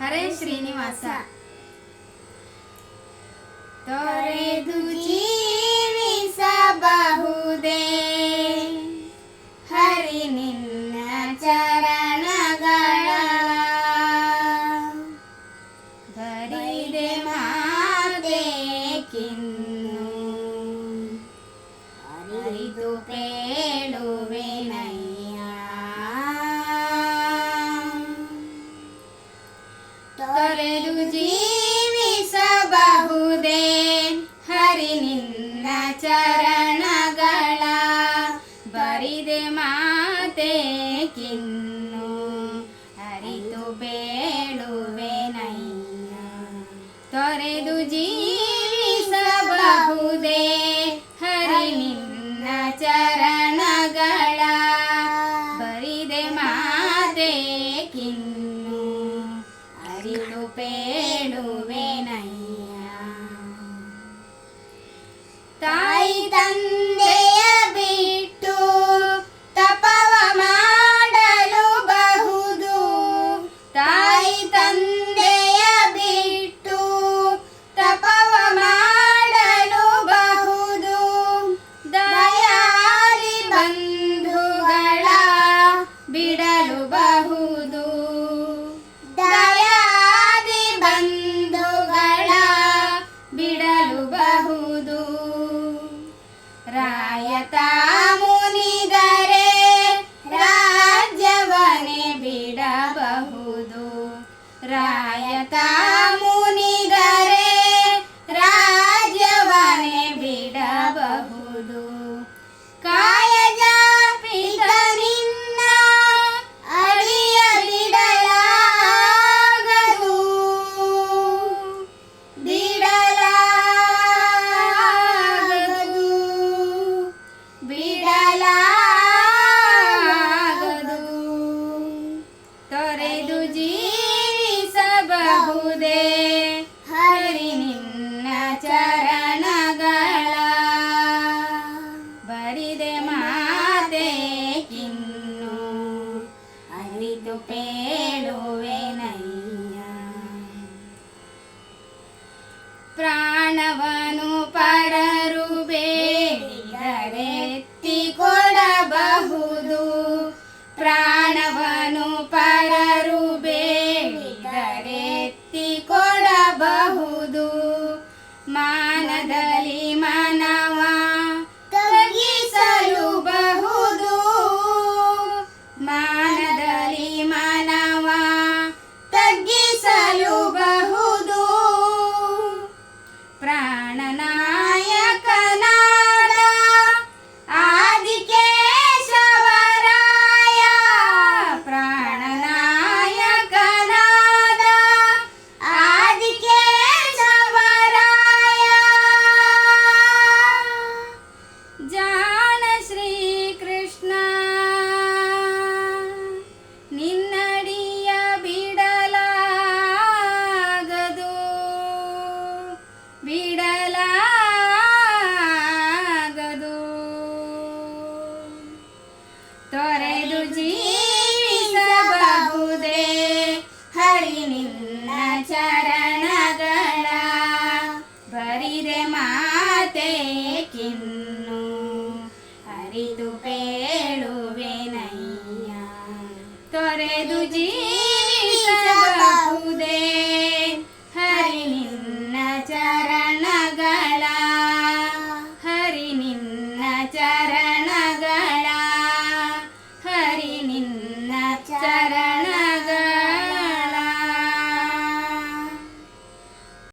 ಹರೇ ಶ್ರೀನಿವಾಸ ತೊರೆದು ಜೀವಿಸಬಹುದೇ ಹರಿ ನಿನ್ನ ಚರಣಗಳ ಬರಿದೆ ಮಾತೆ ಕಿನ್ನು ಅರಿದು ಮಾತೆ ಕಿನ್ನು. ಅರಿತು ಬೇಳುವೆನಯ್ಯ ತೊರೆದು ಜೀವಿಸಬಹುದೇ ರಾಯತ ಮುನಿದರೆ ರಾಜ್ಯವನೇ ಬಿಡಬಹುದು. ರಾಯತ ಅರಿತು ಪೇಳುವೆನಯ್ಯ ಪ್ರಾಣವನು ಪರರು ಬೇಡಿದರೆತ್ತಿ ಕೊಡಬಹುದು. ಪ್ರಾಣವನು ಪರರು ಬೇಡಿದರೆತ್ತಿ ಕೊಡಬಹುದು. ಮಾನದಲ್ಲಿ ಮನವ ತೊರೆದು ಜೀವಿಸಬಹುದೇ? ಹರಿ ನಿನ್ನ ಚರಣಗಳ ಬರಿದೆ ಮಾತೆ ಕಿನ್ನು. ಹರಿದು ಬೇಳುವೆ ನಯ್ಯ ತೊರೆದು ಜೀ